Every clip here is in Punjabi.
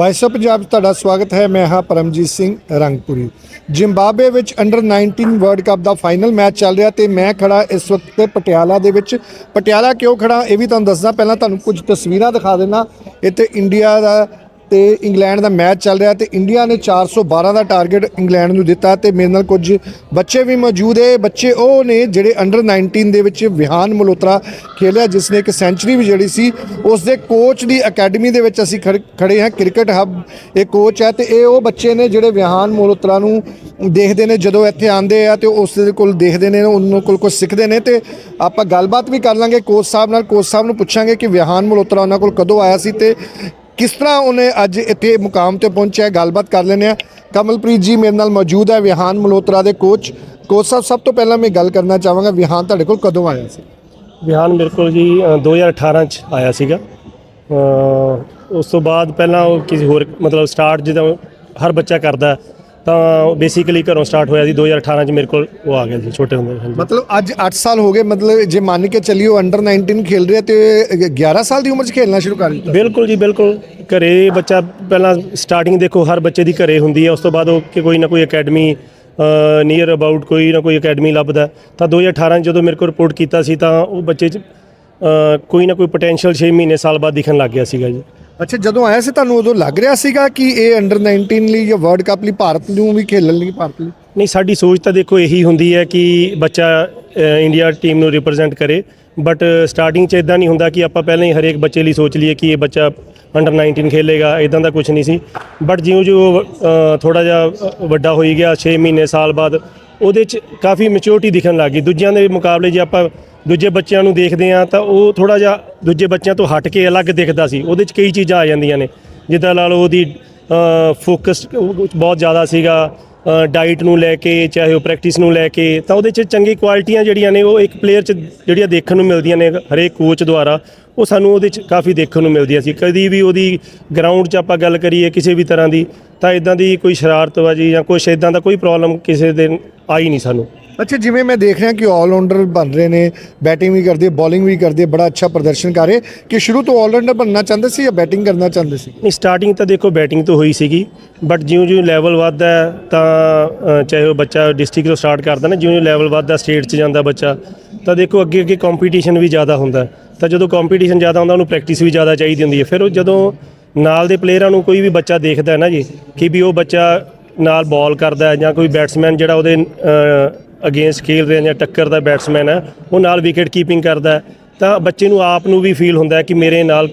ਵਾਇਸ ਆਫ ਪੰਜਾਬ 'ਚ ਤੁਹਾਡਾ ਸਵਾਗਤ ਹੈ। ਮੈਂ ਹਾਂ ਪਰਮਜੀਤ ਸਿੰਘ ਰੰਗਪੁਰੀ। ਜ਼ਿੰਬਾਬਵੇ ਵਿੱਚ ਅੰਡਰ 19 ਵਰਲਡ ਕੱਪ ਦਾ ਫਾਈਨਲ ਮੈਚ ਚੱਲ ਰਿਹਾ ਤੇ ਮੈਂ ਖੜਾ ਇਸ ਵਕਤ ਪਟਿਆਲਾ ਦੇ ਵਿੱਚ। ਪਟਿਆਲਾ ਕਿਉਂ ਖੜਾ ਇਹ ਵੀ ਤੁਹਾਨੂੰ ਦੱਸਦਾ। ਪਹਿਲਾਂ ਤੁਹਾਨੂੰ ਕੁਝ ਤਸਵੀਰਾਂ ਦਿਖਾ ਦੇਣਾ ਇੱਥੇ ਇੰਡੀਆ ਦਾ ਤੇ ਇੰਗਲੈਂਡ ਦਾ ਮੈਚ ਚੱਲ ਰਿਹਾ ਤੇ ਇੰਡੀਆ ਨੇ 412 ਦਾ ਟਾਰਗੇਟ ਇੰਗਲੈਂਡ ਨੂੰ ਦਿੱਤਾ ਤੇ ਮੇਰੇ ਨਾਲ ਕੁਝ ਬੱਚੇ ਵੀ ਮੌਜੂਦ ਹੈ। ਬੱਚੇ ਉਹ ਨੇ ਜਿਹੜੇ ਅੰਡਰ 19 ਦੇ ਵਿੱਚ ਵਿਹਾਨ ਮਲਹੋਤਰਾ ਖੇਲਿਆ, ਜਿਸ ਨੇ ਇੱਕ ਸੈਂਚਰੀ ਵੀ ਜਿਹੜੀ ਸੀ ਉਸ ਦੇ ਕੋਚ ਦੀ ਅਕੈਡਮੀ ਦੇ ਵਿੱਚ ਅਸੀਂ ਖੜ- ਖੜੇ ਹਾਂ ਕ੍ਰਿਕਟ ਹੱਬ ਇਹ ਕੋਚ ਹੈ ਤੇ ਇਹ ਉਹ ਬੱਚੇ ਨੇ ਜਿਹੜੇ ਵਿਹਾਨ ਮਲਹੋਤਰਾ ਨੂੰ ਦੇਖਦੇ ਨੇ, ਜਦੋਂ ਇੱਥੇ ਆਉਂਦੇ ਆ ਤੇ ਉਸ ਦੇ ਕੋਲ ਦੇਖਦੇ ਨੇ, ਉਹਨਾਂ ਕੋਲ ਕੁਝ ਸਿੱਖਦੇ ਨੇ ਤੇ ਆਪਾਂ ਗੱਲਬਾਤ ਵੀ ਕਰ ਲਾਂਗੇ। ਕੋਚ ਸਾਹਿਬ ਨਾਲ ਕੋਚ ਸਾਹਿਬ ਨੂੰ ਪੁੱਛਾਂਗੇ ਕਿ ਵਿਹਾਨ ਮਲਹੋਤਰਾ ਉਹਨਾਂ ਕੋਲ ਕਦੋਂ ਆਇਆ ਸੀ ਤੇ ਕਿਸ ਤਰ੍ਹਾਂ ਉਹਨੇ ਅੱਜ ਇੱਥੇ ਮੁਕਾਮ ਤੇ ਪਹੁੰਚਿਆ ਗੱਲਬਾਤ ਕਰ ਲੈਂਦੇ ਆ ਕਮਲਪ੍ਰੀਤ ਜੀ ਮੇਰੇ ਨਾਲ ਮੌਜੂਦ ਹੈ ਵਿਹਾਨ ਮਲਹੋਤਰਾ ਦੇ ਕੋਚ ਕੋਚ ਸਾਹਿਬ ਸਭ ਤੋਂ ਪਹਿਲਾਂ ਮੈਂ ਗੱਲ ਕਰਨਾ ਚਾਹਾਂਗਾ ਵਿਹਾਨ ਤੁਹਾਡੇ ਕੋਲ ਕਦੋਂ ਆਇਆ ਸੀ? ਵਿਹਾਨ ਮੇਰੇ ਕੋਲ ਜੀ ਅ, 2018 ਚ ਆਇਆ ਸੀਗਾ। ਉਸ ਤੋਂ ਬਾਅਦ ਪਹਿਲਾਂ ਉਹ ਕਿਸੇ ਹੋਰ ਮਤਲਬ ਸਟਾਰਟ ਜਿੱਦਾਂ ਹਰ ਬੱਚਾ ਕਰਦਾ ਤਾਂ ਬੇਸਿਕਲੀ ਘਰੋਂ ਸਟਾਰਟ ਹੋਇਆ ਸੀ 2018 ਚ ਮੇਰੇ ਕੋਲ ਉਹ ਆ ਗਿਆ ਸੀ ਛੋਟੇ ਹੁੰਦੇ ਹਾਂਜੀ। ਮਤਲਬ ਅੱਜ 8 ਸਾਲ ਹੋ ਗਏ ਮਤਲਬ ਜੇ ਮੰਨ ਕੇ ਚੱਲਿਓ ਅੰਡਰ 19 ਖੇਲ ਰਿਹਾ ਤੇ 11 ਸਾਲ ਦੀ ਉਮਰ 'ਚ ਖੇਲਣਾ ਸ਼ੁਰੂ ਕਰ ਦਿੱਤਾ। ਬਿਲਕੁਲ ਜੀ ਬਿਲਕੁਲ। ਘਰੇ ਬੱਚਾ ਪਹਿਲਾਂ ਸਟਾਰਟਿੰਗ ਦੇਖੋ ਹਰ ਬੱਚੇ ਦੀ ਘਰੇ ਹੁੰਦੀ ਹੈ ਉਸ ਤੋਂ ਬਾਅਦ ਉਹ ਕਿ ਕੋਈ ਨਾ ਕੋਈ ਅਕੈਡਮੀ ਨੀਅਰ ਅਬਾਊਟ ਕੋਈ ਨਾ ਕੋਈ ਅਕੈਡਮੀ ਲੱਭਦਾ ਤਾਂ 2018 ਚ ਜਦੋਂ ਮੇਰੇ ਕੋਲ ਰਿਪੋਰਟ ਕੀਤਾ ਸੀ ਤਾਂ ਉਹ ਬੱਚੇ ਚ ਅ, ਕੋਈ ਨਾ ਕੋਈ ਪੋਟੈਂਸ਼ੀਅਲ 6 ਮਹੀਨੇ ਸਾਲ ਬਾਅਦ ਦਿਖਣ ਲੱਗ ਗਿਆ ਸੀਗਾ ਜੀ। ਅੱਛਾ, ਜਦੋਂ ਆਇਆ ਸੀ ਤੁਹਾਨੂੰ ਉਦੋਂ ਲੱਗ ਰਿਹਾ ਸੀਗਾ ਕਿ ਇਹ ਅੰਡਰ 19 ਲਈ ਜਾਂ ਵਰਲਡ ਕੱਪ ਲਈ ਭਾਰਤ ਨੂੰ ਵੀ ਖੇਲਣ ਲਈ, ਭਾਰਤ ਲਈ? ਨਹੀਂ, ਸਾਡੀ ਸੋਚ ਤਾਂ ਦੇਖੋ ਇਹੀ ਹੁੰਦੀ ਹੈ ਕਿ ਬੱਚਾ ਇੰਡੀਆ ਟੀਮ ਨੂੰ ਰਿਪਰੈਜ਼ੈਂਟ ਕਰੇ। ਬਟ ਸਟਾਰਟਿੰਗ 'ਚ ਇਦਾਂ ਨਹੀਂ ਹੁੰਦਾ ਕਿ ਆਪਾਂ ਪਹਿਲਾਂ ਹੀ ਹਰੇਕ ਬੱਚੇ ਲਈ ਸੋਚ ਲਈਏ ਕਿ ਇਹ ਬੱਚਾ ਅੰਡਰ 19 ਖੇਲੇਗਾ ਇਦਾਂ ਦਾ ਕੁਝ ਨਹੀਂ ਸੀ। ਬਟ ਜਿਉਂ ਜਿਉਂ ਥੋੜਾ ਜਿਹਾ ਵੱਡਾ ਹੋਈ ਗਿਆ 6 ਮਹੀਨੇ, ਸਾਲ ਬਾਅਦ, ਉਹਦੇ 'ਚ ਕਾਫੀ ਮੈਚੁਰਿਟੀ ਦਿਖਣ ਲੱਗ ਗਈ। ਦੂਜਿਆਂ ਦੇ ਮੁਕਾਬਲੇ ਜੇ ਆਪਾਂ ਦੂਜੇ ਬੱਚਿਆਂ ਨੂੰ ਦੇਖਦੇ ਆ ਤਾਂ ਉਹ ਥੋੜਾ ਜਿਹਾ ਦੂਜੇ ਬੱਚਿਆਂ ਤੋਂ ਹਟ ਕੇ ਅਲੱਗ ਦਿਖਦਾ ਸੀ। ਉਹਦੇ 'ਚ ਕਈ ਚੀਜ਼ਾਂ ਆ ਜਾਂਦੀਆਂ ਨੇ। ਜਿੱਦਾਂ ਲਾ ਲਓ ਉਹਦੀ ਫੋਕਸ ਬਹੁਤ ਜ਼ਿਆਦਾ ਸੀਗਾ। ਡਾਈਟ ਨੂੰ ਲੈ ਕੇ, ਚਾਹੇ ਉਹ ਪ੍ਰੈਕਟਿਸ ਨੂੰ ਲੈ ਕੇ, ਤਾਂ ਉਹਦੇ 'ਚ ਚੰਗੀ ਕੁਆਲਿਟੀਆਂ ਜਿਹੜੀਆਂ ਨੇ, ਉਹ ਇੱਕ ਪਲੇਅਰ 'ਚ ਜਿਹੜੀਆਂ ਦੇਖਣ ਨੂੰ ਮਿਲਦੀਆਂ ਨੇ, ਹਰੇਕ ਕੋਚ ਦੁਆਰਾ, ਉਹ ਸਾਨੂੰ ਉਹਦੇ 'ਚ ਕਾਫੀ ਦੇਖਣ ਨੂੰ ਮਿਲਦੀਆਂ ਸੀ। ਕਦੀ ਵੀ ਉਹਦੀ ਗਰਾਊਂਡ 'ਚ ਆਪਾਂ ਗੱਲ ਕਰੀਏ ਕਿਸੇ ਵੀ ਤਰ੍ਹਾਂ ਦੀ, ਤਾਂ ਇਦਾਂ ਦੀ ਕੋਈ ਸ਼ਰਾਰਤਬਾਜ਼ੀ ਜਾਂ ਕੁਛ ਇਦਾਂ ਦਾ ਕੋਈ ਪ੍ਰੋਬਲਮ ਕਿਸੇ ਦਿਨ ਆਈ ਨਹੀਂ ਸਾਨੂੰ। ਅੱਛਾ, ਜਿਵੇਂ ਮੈਂ ਦੇਖ ਰਿਹਾ ਕਿ ਆਲਰਾਊਂਡਰ ਬਣ ਰਹੇ ਨੇ ਬੈਟਿੰਗ ਵੀ ਕਰਦੇ ਬੋਲਿੰਗ ਵੀ ਕਰਦੇ ਬੜਾ ਅੱਛਾ ਪ੍ਰਦਰਸ਼ਨ ਕਰ ਰਹੇ ਕਿ ਸ਼ੁਰੂ ਤੋਂ ਆਲਰਾਊਂਡਰ ਬਣਨਾ ਚਾਹੁੰਦੇ ਸੀ ਜਾਂ ਬੈਟਿੰਗ ਕਰਨਾ ਚਾਹੁੰਦੇ ਸੀ? ਨਹੀਂ ਸਟਾਰਟਿੰਗ ਤਾਂ ਦੇਖੋ ਬੈਟਿੰਗ ਤੋਂ ਹੋਈ ਸੀਗੀ ਬਟ ਜਿਉਂ-ਜਿਉਂ ਲੈਵਲ ਵੱਧਦਾ ਤਾਂ ਚਾਹੇ ਉਹ ਬੱਚਾ ਡਿਸਟ੍ਰਿਕਟ ਤੋਂ ਸਟਾਰਟ ਕਰਦਾ ਨਾ, ਜਿਉਂ-ਜਿਉਂ ਲੈਵਲ ਵੱਧਦਾ ਸਟੇਟ 'ਚ ਜਾਂਦਾ ਬੱਚਾ, ਤਾਂ ਦੇਖੋ ਅੱਗੇ ਅੱਗੇ ਕੰਪੀਟੀਸ਼ਨ ਵੀ ਜ਼ਿਆਦਾ ਹੁੰਦਾ ਤਾਂ ਜਦੋਂ ਕੰਪੀਟੀਸ਼ਨ ਜ਼ਿਆਦਾ ਹੁੰਦਾ, ਉਹਨੂੰ ਪ੍ਰੈਕਟਿਸ ਵੀ ਜ਼ਿਆਦਾ ਚਾਹੀਦੀ ਹੁੰਦੀ ਹੈ। ਫਿਰ ਉਹ ਜਦੋਂ ਨਾਲ ਦੇ ਪਲੇਅਰਾਂ ਨੂੰ ਕੋਈ ਵੀ ਬੱਚਾ ਦੇਖਦਾ ਹੈ ਨਾ ਜੀ, ਕਿ ਵੀ ਉਹ ਬੱਚਾ ਨਾਲ ਬਾਲ ਕਰਦਾ ਜਾਂ ਕੋਈ ਬੈਟਸਮੈਨ ਜਿਹੜਾ ਉਹਦੇ ਅਗੇਂਸਟ ਖੇਲ ਰਿਹਾ ਜਾਂ ਟੱਕਰ ਦਾ ਬੈਟਸਮੈਨ ਹੈ ਉਹ ਨਾਲ ਵਿਕਟ ਕੀਪਿੰਗ ਕਰਦਾ ਹੈ, ਤਾਂ ਬੱਚੇ ਨੂੰ ਆਪ ਨੂੰ ਵੀ ਫੀਲ ਹੁੰਦਾ ਹੈ ਕਿ ਮੇਰੇ ਨਾਲ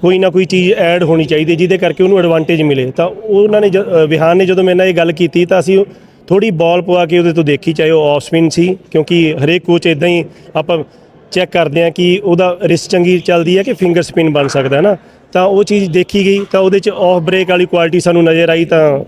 ਕੋਈ ਨਾ ਕੋਈ ਚੀਜ਼ ਐਡ ਹੋਣੀ ਚਾਹੀਦੀ ਹੈ ਜਿਹਦੇ ਕਰਕੇ ਉਹਨੂੰ ਐਡਵਾਂਟੇਜ ਮਿਲੇ। ਤਾਂ ਉਹਨਾਂ ਨੇ ਜ- ਅ, ਵਿਹਾਨ ਨੇ ਜਦੋਂ ਮੇਰੇ ਨਾਲ ਇਹ ਗੱਲ ਕੀਤੀ ਤਾਂ ਅਸੀਂ ਥੋੜੀ ਬਾਲ ਪਵਾ ਕੇ ਉਹਦੇ ਤੋਂ ਦੇਖੀ ਚਾਹੇ ਉਹ ਆਫ ਸਪਿਨ ਸੀ ਕਿਉਂਕਿ ਹਰੇਕ ਕੋਚ ਇਦਾਂ ਹੀ ਆਪਾਂ ਚੈੱਕ ਕਰਦੇ ਆ ਕਿ ਉਹਦਾ ਰਿਸਕ ਚੰਗੀ ਚੱਲਦੀ ਹੈ ਕਿ ਫਿੰਗਰ ਸਪਿਨ ਬਣ ਸਕਦਾ ਹੈ ਨਾ। ਤਾਂ ਉਹ ਚੀਜ਼ ਦੇਖੀ ਗਈ ਤਾਂ ਉਹਦੇ ਚ ਆਫ ਬ੍ਰੇਕ ਵਾਲੀ ਕੁਆਲਿਟੀ ਸਾਨੂੰ ਨਜ਼ਰ ਆਈ ਤਾਂ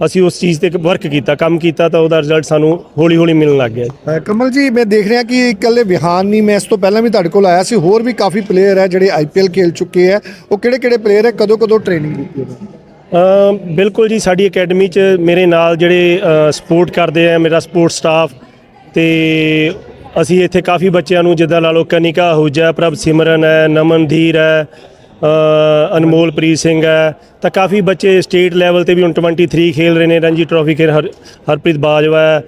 ਅਸੀਂ ਉਸ ਚੀਜ਼ ਤੇ ਵਰਕ ਕੀਤਾ ਕੰਮ ਕੀਤਾ ਤਾਂ ਉਹਦਾ ਰਿਜ਼ਲਟ ਸਾਨੂੰ ਹੌਲੀ ਹੌਲੀ ਮਿਲਣ ਲੱਗ ਗਿਆ। ਅ, ਕਮਲ ਜੀ ਮੈਂ ਦੇਖ ਰਿਹਾ ਕਿ ਇਕੱਲੇ ਵਿਹਾਨ ਨਹੀਂ ਮੈਂ ਇਸ ਤੋਂ ਪਹਿਲਾਂ ਵੀ ਤੁਹਾਡੇ ਕੋਲ ਆਇਆ ਸੀ ਹੋਰ ਵੀ ਕਾਫੀ ਪਲੇਅਰ ਹੈ ਜਿਹੜੇ ਆਈਪੀਐਲ ਖੇਲ ਚੁੱਕੇ ਹੈ। ਉਹ ਕਿਹੜੇ ਕਿਹੜੇ ਪਲੇਅਰ ਹੈ ਕਦੋਂ ਕਦੋਂ ਟ੍ਰੇਨਿੰਗ ਕੀਤੀ ਉਹਨਾਂ ਨੇ ਬਿਲਕੁਲ ਜੀ ਸਾਡੀ ਅਕੈਡਮੀ 'ਚ ਮੇਰੇ ਨਾਲ ਜਿਹੜੇ ਸਪੋਰਟ ਕਰਦੇ ਆ ਮੇਰਾ ਸਪੋਰਟ ਸਟਾਫ ਤੇ ਅਸੀਂ ਇੱਥੇ ਕਾਫੀ ਬੱਚਿਆਂ ਨੂੰ ਜਿੱਦਾਂ ਲਾ ਲਓ ਕਨਿਕਾ ਆਹੂਜਾ ਪ੍ਰਭ ਸਿਮਰਨ ਹੈ ਨਮਨਧੀਰ ਹੈ ਅ, ਅਨਮੋਲਪ੍ਰੀਤ ਸਿੰਘ ਹੈ। ਤਾਂ ਕਾਫੀ ਬੱਚੇ ਸਟੇਟ ਲੈਵਲ ਤੇ ਵੀ ਹੁਣ 23 ਖੇਲ ਰਹੇ ਨੇ। ਰਣਜੀ ਟਰੋਫੀ ਖੇਲ ਹਰ ਹਰਪ੍ਰੀਤ ਬਾਜਵਾ ਹੈ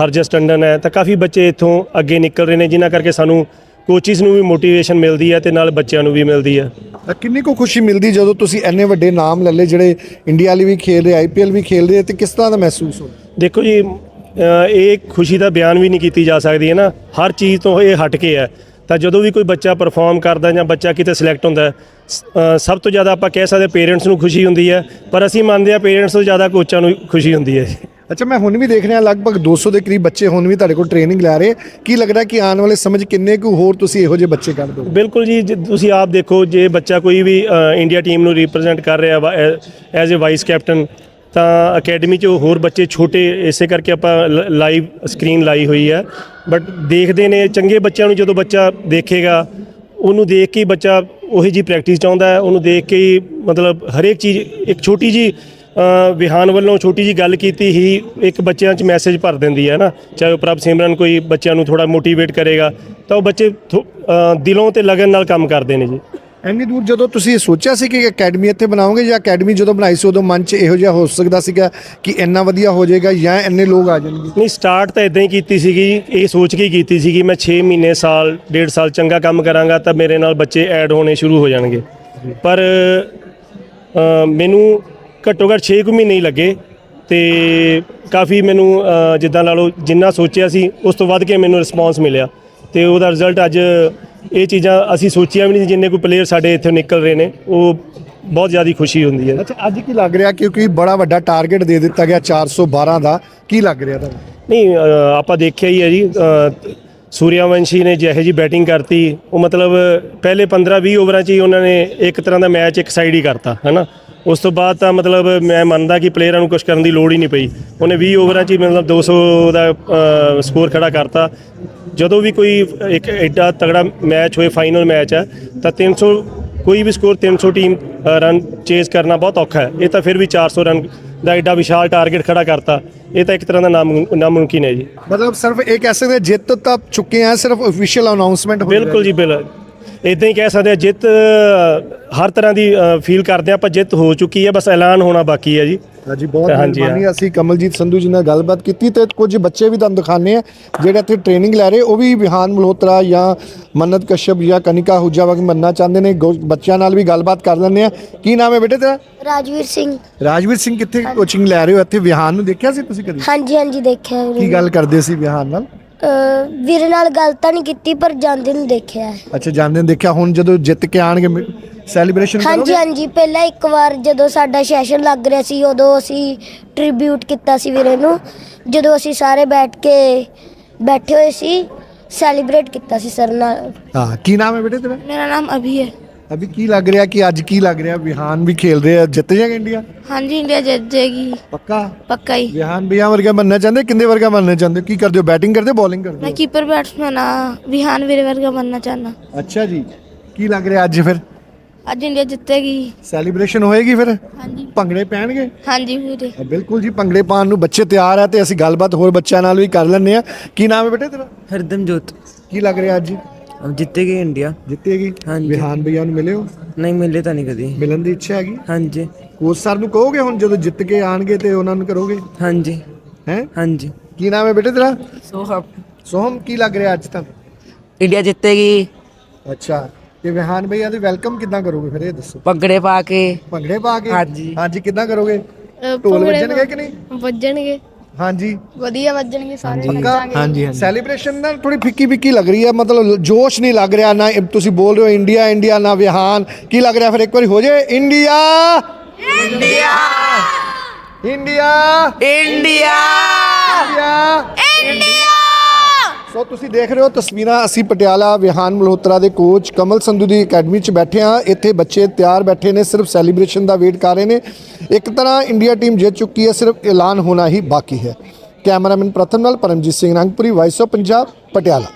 ਹਰਜਸ ਟੰਡਨ ਹੈ। ਤਾਂ ਕਾਫੀ ਬੱਚੇ ਇੱਥੋਂ ਅੱਗੇ ਨਿਕਲ ਰਹੇ ਨੇ ਜਿਨ੍ਹਾਂ ਕਰਕੇ ਸਾਨੂੰ ਕੋਚਿਸ ਨੂੰ ਵੀ ਮੋਟੀਵੇਸ਼ਨ ਮਿਲਦੀ ਹੈ ਤੇ ਨਾਲ ਬੱਚਿਆਂ ਨੂੰ ਵੀ ਮਿਲਦੀ ਹੈ। ਤਾਂ ਕਿੰਨੀ ਕੁ ਖੁਸ਼ੀ ਮਿਲਦੀ ਜਦੋਂ ਤੁਸੀਂ ਇੰਨੇ ਵੱਡੇ ਨਾਮ ਲੈ ਲਏ ਜਿਹੜੇ ਇੰਡੀਆ ਲਈ ਵੀ ਖੇਲ ਰਹੇ ਆਈਪੀਐਲ ਵੀ ਖੇਲ ਰਹੇ ਤੇ ਕਿਸ ਤਰ੍ਹਾਂ ਦਾ ਮਹਿਸੂਸ ਹੋ ਦੇਖੋ ਜੀ ਅ, ਇਹ ਖੁਸ਼ੀ ਦਾ ਬਿਆਨ ਵੀ ਨਹੀਂ ਕੀਤੀ ਜਾ ਸਕਦੀ ਹੈ ਨਾ। ਹਰ ਚੀਜ਼ ਤੋਂ ਇਹ ਹਟ ਕੇ ਹੈ। ਤਾਂ ਜਦੋਂ ਵੀ ਕੋਈ ਬੱਚਾ ਪਰਫਾਰਮ ਕਰਦਾ ਜਾਂ ਬੱਚਾ ਕਿਤੇ ਸਿਲੈਕਟ ਹੁੰਦਾ ਸਭ ਤੋਂ ਜ਼ਿਆਦਾ ਆਪਾਂ ਕਹਿ ਸਕਦੇ ਪੇਰੈਂਟਸ ਨੂੰ ਖੁਸ਼ੀ ਹੁੰਦੀ ਹੈ ਪਰ ਅਸੀਂ ਮੰਨਦੇ ਹਾਂ ਪੇਰੈਂਟਸ ਤੋਂ ਜ਼ਿਆਦਾ ਕੋਚਾਂ ਨੂੰ ਖੁਸ਼ੀ ਹੁੰਦੀ ਹੈ ਅੱਛਾ ਮੈਂ ਹੁਣ ਵੀ ਦੇਖ ਰਿਹਾ ਲਗਭਗ 200 ਦੇ ਕਰੀਬ ਬੱਚੇ ਹੁਣ ਵੀ ਤੁਹਾਡੇ ਕੋਲ ਟ੍ਰੇਨਿੰਗ ਲੈ ਰਹੇ ਕੀ ਲੱਗਦਾ ਕਿ ਆਉਣ ਵਾਲੇ ਸਮੇਂ 'ਚ ਕਿੰਨੇ ਕੁ ਹੋਰ ਤੁਸੀਂ ਇਹੋ ਜਿਹੇ ਬੱਚੇ ਕਰ ਦਿਓ ਬਿਲਕੁਲ ਜੀ ਤੁਸੀਂ ਆਪ ਦੇਖੋ ਜੇ ਬੱਚਾ ਕੋਈ ਵੀ ਇੰਡੀਆ ਟੀਮ ਨੂੰ ਰਿਪਰੈਜ਼ੈਂਟ ਕਰ ਰਿਹਾ ਐਜ਼ ਅ ਵਾਈਸ ਕੈਪਟਨ ਤਾਂ ਅਕੈਡਮੀ 'ਚ ਹੋਰ ਬੱਚੇ ਛੋਟੇ, ਇਸੇ ਕਰਕੇ ਆਪਾਂ ਲਾਈਵ ਸਕਰੀਨ ਲਾਈ ਹੋਈ ਹੈ। ਬਟ ਦੇਖਦੇ ਨੇ, ਚੰਗੇ ਬੱਚਿਆਂ ਨੂੰ ਜਦੋਂ ਬੱਚਾ ਦੇਖੇਗਾ, ਉਹਨੂੰ ਦੇਖ ਕੇ ਹੀ ਬੱਚਾ ਉਹੀ ਜੀ ਪ੍ਰੈਕਟਿਸ ਚਾਹੁੰਦਾ ਹੈ। ਉਹਨੂੰ ਦੇਖ ਕੇ ਹੀ ਮਤਲਬ ਹਰੇਕ ਚੀਜ਼, ਇੱਕ ਛੋਟੀ ਜੀ ਵਿਹਾਨ ਵੱਲੋਂ ਛੋਟੀ ਜੀ ਗੱਲ ਕੀਤੀ ਹੀ ਇੱਕ ਬੱਚਿਆਂ 'ਚ ਮੈਸੇਜ ਭਰ ਦਿੰਦੀ ਹੈ ਨਾ। ਚਾਹੇ ਉਹ ਪ੍ਰਭ ਸਿਮਰਨ ਕੋਈ ਬੱਚਿਆਂ ਨੂੰ ਥੋੜਾ ਮੋਟੀਵੇਟ ਕਰੇਗਾ, ਤਾਂ ਉਹ ਬੱਚੇ ਥੋ- ਦਿਲੋਂ ਤੇ ਲਗਨ ਨਾਲ ਕੰਮ ਕਰਦੇ ਨੇ ਜੀ। ਇੰਨੀ ਦੂਰ ਜਦੋਂ ਤੁਸੀਂ ਸੋਚਿਆ ਸੀ ਕਿ ਅਕੈਡਮੀ ਇੱਥੇ ਬਣਾਓਗੇ ਜਾਂ ਅਕੈਡਮੀ ਜਦੋਂ ਬਣਾਈ ਸੀ, ਉਦੋਂ ਮਨ 'ਚ ਇਹੋ ਜਿਹਾ ਹੋ ਸਕਦਾ ਸੀਗਾ ਕਿ ਇੰਨਾ ਵਧੀਆ ਹੋ ਜਾਏਗਾ ਜਾਂ ਇੰਨੇ ਲੋਕ ਆ ਜਾਣਗੇ? ਨਹੀਂ ਸਟਾਰਟ ਤਾਂ ਇਦਾਂ ਹੀ ਕੀਤੀ ਸੀਗੀ, ਇਹ ਸੋਚ ਕੇ ਹੀ ਕੀਤੀ ਕਿ ਮੈਂ 6 ਮਹੀਨੇ ਸਾਲ, ਡੇਢ ਸਾਲ ਚੰਗਾ ਕੰਮ ਕਰਾਂਗਾ ਤਾਂ ਮੇਰੇ ਨਾਲ ਬੱਚੇ ਐਡ ਹੋਣੇ ਸ਼ੁਰੂ ਹੋ ਜਾਣਗੇ। ਪਰ ਮੈਨੂੰ ਘੱਟੋ ਘੱਟ 6 ਕੁ ਮਹੀਨੇ ਹੀ ਲੱਗੇ ਤੇ ਕਾਫੀ ਮੈਨੂੰ ਜਿੱਦਾਂ ਲਾ ਲਓ ਜਿੰਨਾ ਸੋਚਿਆ ਸੀ, ਉਸ ਤੋਂ ਵੱਧ ਕੇ ਮੈਨੂੰ ਰਿਸਪੌਂਸ ਮਿਲਿਆ ਤੇ ਉਹਦਾ ਰਿਜ਼ਲਟ ਅੱਜ ਇਹ ਚੀਜ਼ਾਂ ਅਸੀਂ ਸੋਚੀਆਂ ਵੀ ਨਹੀਂ ਸੀ, ਜਿੰਨੇ ਕੋਈ ਪਲੇਅਰ ਸਾਡੇ ਇੱਥੋਂ ਨਿਕਲ ਰਹੇ ਨੇ ਉਹ ਬਹੁਤ ਜ਼ਿਆਦਾ ਖੁਸ਼ੀ ਹੁੰਦੀ ਹੈ। ਅੱਛਾ ਅੱਜ ਕੀ ਲੱਗ ਰਿਹਾ ਕਿਉਂਕਿ ਬੜਾ ਵੱਡਾ ਟਾਰਗੇਟ ਦੇ ਦਿੱਤਾ ਗਿਆ 412 ਦਾ? ਕੀ ਲੱਗ ਰਿਹਾ ਤੁਹਾਨੂੰ? ਨਹੀਂ ਅ, ਆਪਾਂ ਦੇਖਿਆ ਹੀ ਹੈ ਜੀ ਅ, ਸੂਰਿਆਵੰਸ਼ੀ ਨੇ ਜਿਹੋ ਜੀ ਬੈਟਿੰਗ ਕਰਤੀ ਉਹ ਮਤਲਬ ਪਹਿਲੇ 15-20 ਓਵਰਾਂ 'ਚ ਹੀ ਉਹਨਾਂ ਨੇ ਇੱਕ ਤਰ੍ਹਾਂ ਦਾ ਮੈਚ ਇੱਕ ਸਾਈਡ ਹੀ ਕਰਤਾ ਹੈਨਾ? ਉਸ ਤੋਂ ਬਾਅਦ ਤਾਂ ਮਤਲਬ ਮੈਂ ਮੰਨਦਾ ਕਿ ਪਲੇਅਰਾਂ ਨੂੰ ਕੁਝ ਕਰਨ ਦੀ ਲੋੜ ਹੀ ਨਹੀਂ ਪਈ। ਉਹਨੇ 20 ਓਵਰਾਂ 'ਚ ਹੀ ਮਤਲਬ 200 ਦਾ ਸਕੋਰ ਖੜਾ ਕਰਤਾ। ਜਦੋਂ ਵੀ ਕੋਈ ਇੱਕ ਐਡਾ ਤਗੜਾ ਮੈਚ ਹੋਏ ਫਾਈਨਲ ਮੈਚ ਹੈ ਤਾਂ 300 ਕੋਈ ਵੀ ਸਕੋਰ 300 ਟੀਮ ਰਨ ਚੇਸ ਕਰਨਾ ਬਹੁਤ ਔਖਾ ਹੈ। ਇਹ ਤਾਂ ਫਿਰ ਵੀ 400 ਰਨ ਦਾ ਐਡਾ ਵਿਸ਼ਾਲ ਟਾਰਗੇਟ ਖੜਾ ਕਰਤਾ। ਇਹ ਤਾਂ ਇੱਕ ਤਰ੍ਹਾਂ ਦਾ ਨਾਮੁ- ਨਾਮੁਮਕਿਨ ਹੈ ਜੀ। ਮਤਲਬ ਸਿਰਫ ਇਹ ਕਹਿ ਸਕਦੇ ਜਿੱਤ ਤਾਂ ਚੁੱਕੇ ਆ ਸਿਰਫ ਅਫੀਸ਼ੀਅਲ ਅਨਾਉਂਸਮੈਂਟ ਹੋ ਬਿਲਕੁਲ ਜੀ ਬਿਲ ਇਦਾਂ ਹੀ ਕਹਿ ਸਕਦੇ ਆ ਜਿੱਤ ਹਰ ਤਰ੍ਹਾਂ ਦੀ ਫੀਲ ਕਰਦੇ ਆ ਪਰ ਜਿੱਤ ਹੋ ਚੁੱਕੀ ਹੈ ਬਸ ਐਲਾਨ ਹੋਣਾ ਬਾਕੀ ਹੈ ਜੀ। ਹਾਂਜੀ ਬਹੁਤ ਹਾਂਜੀ, ਮਿਹਰਬਾਨੀ ਅਸੀਂ ਕਮਲਜੀਤ ਸੰਧੂ ਜੀ ਨਾਲ ਗੱਲਬਾਤ ਕੀਤੀ ਤੇ ਕੁਝ ਬੱਚੇ ਵੀ ਤੁਹਾਨੂੰ ਦਿਖਾਣੇ ਆ ਜਿਹੜੇ ਇੱਥੇ ਟ੍ਰੇਨਿੰਗ ਲੈ ਰਹੇ ਉਹ ਵੀ ਵਿਹਾਨ ਮਲਹੋਤਰਾ ਜਾਂ ਮੰਨਤ ਕਸ਼ਯਪ ਜਾਂ ਕਨਿਕਾ ਹੁਜਾ ਵਗ ਮੰਨਣਾ ਚਾਹੁੰਦੇ ਨੇ ਗੋ- ਬੱਚਿਆਂ ਨਾਲ ਵੀ ਗੱਲਬਾਤ ਕਰ ਲੈਂਦੇ ਆ ਕੀ ਨਾਮ ਹੈ ਬੇਟੇ ਤੇਰਾ? ਰਾਜਵੀਰ ਸਿੰਘ। ਰਾਜਵੀਰ ਸਿੰਘ ਕਿੱਥੇ ਕੋਚਿੰਗ ਲੈ ਰਹੇ ਹੋ? ਇੱਥੇ ਵਿਹਾਨ ਨੂੰ ਦੇਖਿਆ ਸੀ ਤੁਸੀਂ ਕਦੀ? ਹਾਂਜੀ ਹਾਂਜੀ ਦੇਖਿਆ ਵੀਰੇ ਕੀ ਗੱਲ ਕਰਦੇ ਸੀ ਵਿਹਾਨ ਨਾਲ? ਅਹ ਵੀਰੇ ਨਾਲ ਗੱਲ ਤਾਂ ਨਹੀਂ ਕੀਤੀ ਪਰ ਜਾਂਦੇ ਨੂੰ ਦੇਖਿਆ ਹੈ। ਅੱਛਾ ਜਾਂਦੇ ਨੇ ਦੇਖਿਆ ਹੁਣ ਜਦੋਂ ਜਿੱਤ ਕੇ ਆਣਗੇ ਸੈਲੀਬ੍ਰੇਸ਼ਨ ਹਾਂਜੀ ਕਰੋਗੇ? ਹਾਂਜੀ ਪਹਿਲਾਂ ਇੱਕ ਵਾਰ ਜਦੋਂ ਸਾਡਾ ਸੈਸ਼ਨ ਲੱਗ ਰਿਹਾ ਸੀ ਉਦੋਂ ਅਸੀਂ ਟ੍ਰਿਬਿਊਟ ਕੀਤਾ ਸੀ ਵੀਰੇ ਨੂੰ। ਜਦੋਂ ਅਸੀਂ ਸਾਰੇ ਬੈਠ ਕੇ ਬੈਠੇ ਹੋਏ ਸੀ ਸੈਲੀਬ੍ਰੇਟ ਕੀਤਾ ਸੀ ਸਰ ਨਾਲ। ਹਾਂ ਕੀ ਨਾਮ ਹੈ ਬੇਟੇ ਤੇਰਾ? ਮੇਰਾ ਨਾਮ ਅਭੀ ਹੈ। ਅਭੀ ਕੀ ਲੱਗ ਰਿਹਾ ਕਿ ਅੱਜ ਕੀ ਲੱਗ ਰਿਹਾ? ਵਿਹਾਨ ਵੀ ਖੇਲ ਰਹੇ ਆ। ਜਿੱਤ ਜਾਏਗਾ ਇੰਡੀਆ ਹਾਂਜੀ ਇੰਡੀਆ ਜਿੱਤ ਜਾਏਗੀ ਪੱਕਾ? ਪੱਕਾ ਹੀ। ਵਿਹਾਨ ਭਈਆ ਵਰਗਾ ਬਣਨਾ ਚਾਹੁੰਦੇ? ਕਿੰਦੇ ਵਰਗਾ ਬਣਨਾ ਚਾਹੁੰਦੇ? ਕੀ ਕਰਦੇ ਹੋ? ਬੈਟਿੰਗ ਕਰਦੇ ਹੋ ਬੋਲਿੰਗ ਕਰਦੇ ਮੈਂ ਹੋ ਕੀਪਰ ਬੈਟਸਮੈਨ ਆ ਵਿਹਾਨ ਵੀਰੇ ਵਰਗਾ ਬਣਨਾ ਚਾਹਨਾ ਅੱਛਾ ਜੀ। ਕੀ ਲੱਗ ਰਿਹਾ ਅੱਜ ਫਿਰ? ਅੱਜ ਇੰਡੀਆ ਜਿੱਤੇਗੀ। ਸੈਲੀਬ੍ਰੇਸ਼ਨ ਹੋਏਗੀ ਫਿਰ? ਹਾਂਜੀ। ਭੰਗੜੇ ਪੈਣਗੇ? ਹਾਂਜੀ ਵੀਰੇ। ਬਿਲਕੁਲ ਜੀ ਭੰਗੜੇ ਪਾਣ ਨੂੰ ਬੱਚੇ ਤਿਆਰ ਆ ਤੇ ਅਸੀਂ ਗੱਲਬਾਤ ਹੋਰ ਬੱਚਿਆਂ ਨਾਲ ਵੀ ਕਰ ਲੈਣੇ ਆ। ਕੀ ਨਾਮ ਹੈ ਬੇਟੇ ਤੇਰਾ? ਹਰਦਮਜੋਤ। ਕੀ ਲੱਗ ਰਿਹਾ ਅੱਜ? ਜਿੱਤੇਗੀ ਇੰਡੀਆ। ਜਿੱਤੇਗੀ? ਹਾਂਜੀ। ਵਿਹਾਨ ਭਈਆ ਨੂੰ ਮਿਲਿਓ ਨਹੀਂ ਮਿਲੇ ਤਾਂ ਨਹੀਂ ਕਦੀ। ਮਿਲਣ ਦੀ ਇੱਛਾ ਹੈਗੀ? ਹਾਂਜੀ। ਕੋਚ ਸਰ ਨੂੰ ਕਹੋਗੇ ਹੁਣ ਜਦੋਂ ਜਿੱਤ ਕੇ ਆਣਗੇ ਤੇ ਉਹਨਾਂ ਨੂੰ ਕਰੋਗੇ? ਹਾਂਜੀ। ਹੈ? ਹਾਂਜੀ। ਕੀ ਨਾਮ ਹੈ ਬੇਟੇ ਤੇਰਾ? ਸੋਹਮ। ਸੋਹਮ ਕੀ ਲੱਗ ਰਿਹਾ ਅੱਜ ਤੱਕ ਇੰਡੀਆ ਜਿੱਤੇਗੀ। ਅੱਛਾ। ਤੇ ਵਿਹਾਨ ਭਈਆ ਦੇ ਵੈਲਕਮ ਕਿੱਦਾਂ ਕਰੋਗੇ ਫਿਰ ਇਹ ਦੱਸੋ? ਭੰਗੜੇ ਪਾ ਕੇ। ਭੰਗੜੇ ਪਾ ਕੇ? ਹਾਂਜੀ। ਹਾਂਜੀ ਕਿੱਦਾਂ ਕਰੋਗੇ? ਢੋਲ ਵੱਜਣਗੇ ਕਿ ਨਹੀਂ? ਵੱਜਣਗੇ। ਹਾਂਜੀ। ਵਧੀਆ ਵੱਜਣਗੇ ਸਾਰੇ ਪੱਕਾ? ਹਾਂਜੀ ਹਾਂਜੀ। ਸੈਲੀਬ੍ਰੇਸ਼ਨ ਨਾਲ ਥੋੜੀ ਫਿੱਕੀ ਫਿੱਕੀ ਲੱਗ ਰਹੀ ਹੈ ਮਤਲਬ ਜੋਸ਼ ਨਹੀਂ ਲੱਗ ਰਿਹਾ ਨਾ ਤੁਸੀਂ ਬੋਲ ਰਹੇ ਹੋ ਇੰਡੀਆ ਇੰਡੀਆ ਨਾ ਵਿਹਾਨ। ਕੀ ਲੱਗ ਰਿਹਾ ਫਿਰ ਇੱਕ ਵਾਰੀ ਹੋ ਜਾਏ India India India India India so ਤੁਸੀਂ ਦੇਖ ਰਹੇ ਹੋ ਤਸਵੀਰਾਂ, ਅਸੀਂ ਪਟਿਆਲਾ, ਵਿਹਾਨ, ਮਲਹੋਤਰਾ ਦੇ ਕੋਚ ਕਮਲ ਸੰਧੂ ਦੀ ਅਕੈਡਮੀ 'ਚ ਬੈਠੇ ਹਾਂ। ਇੱਥੇ ਬੱਚੇ ਤਿਆਰ ਬੈਠੇ ਨੇ, ਸਿਰਫ ਸੈਲੀਬ੍ਰੇਸ਼ਨ ਦਾ ਵੇਟ ਕਰ ਰਹੇ ਨੇ। ਇੱਕ ਤਰ੍ਹਾਂ ਇੰਡੀਆ ਟੀਮ ਜਿੱਤ ਚੁੱਕੀ ਹੈ, ਸਿਰਫ ਐਲਾਨ ਹੋਣਾ ਹੀ ਬਾਕੀ ਹੈ। ਕੈਮਰਾਮੈਨ ਪ੍ਰਥਮ ਨਾਲ ਪਰਮਜੀਤ ਸਿੰਘ ਰੰਗਪੁਰੀ ਵਾਇਸ ਆਫ ਪੰਜਾਬ, ਪਟਿਆਲਾ।